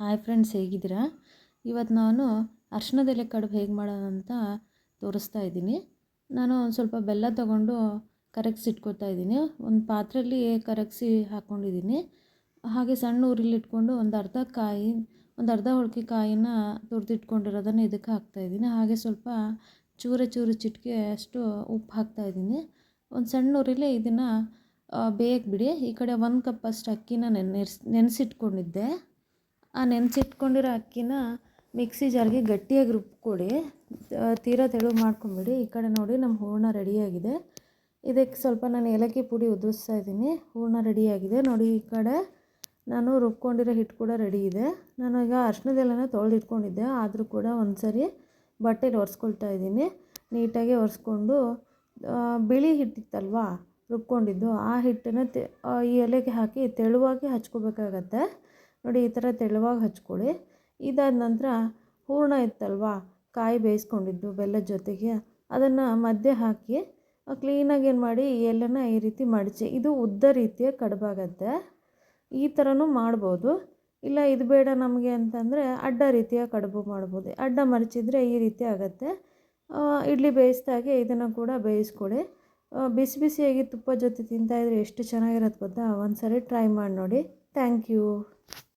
Hi friends ಹೇಗಿದ್ದೀರಾ? ಇವತ್ತು ನಾನು ಅರ್ಶಿನದೆಲೆ ಕಡುಬು ಹೇಗೆ ಮಾಡೋಣ ಅಂತ ತೋರಿಸ್ತಾ ಇದ್ದೀನಿ. ನಾನು ಒಂದು ಸ್ವಲ್ಪ ಬೆಲ್ಲ ತೊಗೊಂಡು ಕರಗಿಸಿ ಇಟ್ಕೊತಾ ಇದ್ದೀನಿ. ಒಂದು ಪಾತ್ರೆಯಲ್ಲಿ ಕರಗಿಸಿ ಹಾಕ್ಕೊಂಡಿದ್ದೀನಿ. ಹಾಗೆ ಸಣ್ಣ ಉರಿಲಿ ಇಟ್ಕೊಂಡು ಒಂದು ಅರ್ಧ ಕಾಯಿ, ಒಂದು ಅರ್ಧ ಹೋಳಿಗೆ ಕಾಯಿನ ತುರಿದಿಟ್ಕೊಂಡಿರೋದನ್ನು ಇದಕ್ಕೆ ಹಾಕ್ತಾಯಿದ್ದೀನಿ ಹಾಗೆ ಸ್ವಲ್ಪ ಚೂರ ಚೂರು ಚಿಟಿಕೆ ಅಷ್ಟು ಉಪ್ಪು ಹಾಕ್ತಾಯಿದ್ದೀನಿ ಒಂದು ಸಣ್ಣ ಉರಿಲಿ ಇದನ್ನು ಬೇಯಕ್ಕೆ ಬಿಡಿ. ಈ ಕಡೆ ಒಂದು ಕಪ್ ಅಷ್ಟು ಅಕ್ಕಿನ ನೆನೆಸಿ ನೆನೆಸಿಟ್ಕೊಂಡಿದ್ದೆ. ಆ ನೆನೆಸಿಟ್ಕೊಂಡಿರೋ ಅಕ್ಕಿನ ಮಿಕ್ಸಿ ಜಾರ್ಗೆ ಗಟ್ಟಿಯಾಗಿ ರುಬ್ಕೊಡಿ. ತೀರಾ ತೆಳು ಮಾಡ್ಕೊಂಬಿಡಿ. ಈ ಕಡೆ ನೋಡಿ ನಮ್ಮ ಹೂರ್ಣ ರೆಡಿಯಾಗಿದೆ. ಇದಕ್ಕೆ ಸ್ವಲ್ಪ ನಾನು ಏಲಕ್ಕಿ ಪುಡಿ ಉದುರಿಸ್ತಾ ಇದ್ದೀನಿ. ಹೂರ್ಣ ರೆಡಿಯಾಗಿದೆ. ನೋಡಿ, ಈ ಕಡೆ ನಾನು ರುಬ್ಕೊಂಡಿರೋ ಹಿಟ್ಟು ಕೂಡ ರೆಡಿ ಇದೆ ನಾನು ಈಗ ಅರ್ಶಿನದೆಲೆನ ತೊಳೆದಿಟ್ಕೊಂಡಿದ್ದೆ. ಆದರೂ ಕೂಡ ಒಂದು ಸರಿ ಬಟ್ಟೆಲಿ ಒರೆಸ್ಕೊಳ್ತಾ ಇದ್ದೀನಿ. ನೀಟಾಗಿ ಒರೆಸ್ಕೊಂಡು ಬಿಳಿ ಹಿಟ್ಟಿತ್ತಲ್ವಾ, ರುಬ್ಕೊಂಡಿದ್ದು. ಆ ಹಿಟ್ಟನ್ನು ತೆ ಈ ಎಲೆಗೆ ಹಾಕಿ ತೆಳುವಾಗಿ ಹಚ್ಕೋಬೇಕಾಗತ್ತೆ. ನೋಡಿ, ಈ ಥರ ತೆಳುವಾಗಿ ಹಚ್ಕೊಳ್ಳಿ. ಇದಾದ ನಂತರ ಹೂರಣ ಇತ್ತಲ್ವಾ? ಕಾಯಿ ಬೇಯಿಸ್ಕೊಂಡಿದ್ದು ಬೆಲ್ಲದ ಜೊತೆಗೆ. ಅದನ್ನು ಮಧ್ಯೆ ಹಾಕಿ, ಕ್ಲೀನಾಗಿ ಏನು ಮಾಡಿ ಎಲೆನ ಈ ರೀತಿ ಮಡಚಿ. ಇದು ಉದ್ದ ರೀತಿಯ ಕಡುಬಾಗತ್ತೆ ಈ ಥರನೂ ಮಾಡ್ಬೋದು. ಇಲ್ಲ, ಇದು ಬೇಡ ನಮಗೆ ಅಂತಂದರೆ ಅಡ್ಡ ರೀತಿಯ ಕಡುಬು ಮಾಡ್ಬೋದು. ಅಡ್ಡ ಮರಚಿದ್ರೆ ಈ ರೀತಿ ಆಗುತ್ತೆ. ಇಡ್ಲಿ ಬೇಯಿಸ್ದಾಗೆ ಇದನ್ನು ಕೂಡ ಬೇಯಿಸ್ಕೊಳ್ಳಿ. ಬಿಸಿ ಬಿಸಿಯಾಗಿ ತುಪ್ಪ ಜೊತೆ ತಿಂತಾಯಿದ್ರೆ ಎಷ್ಟು ಚೆನ್ನಾಗಿರುತ್ತೆ ಗೊತ್ತಾ? ಒಂದು ಸರಿ ಟ್ರೈ ಮಾಡಿ ನೋಡಿ. Thank you.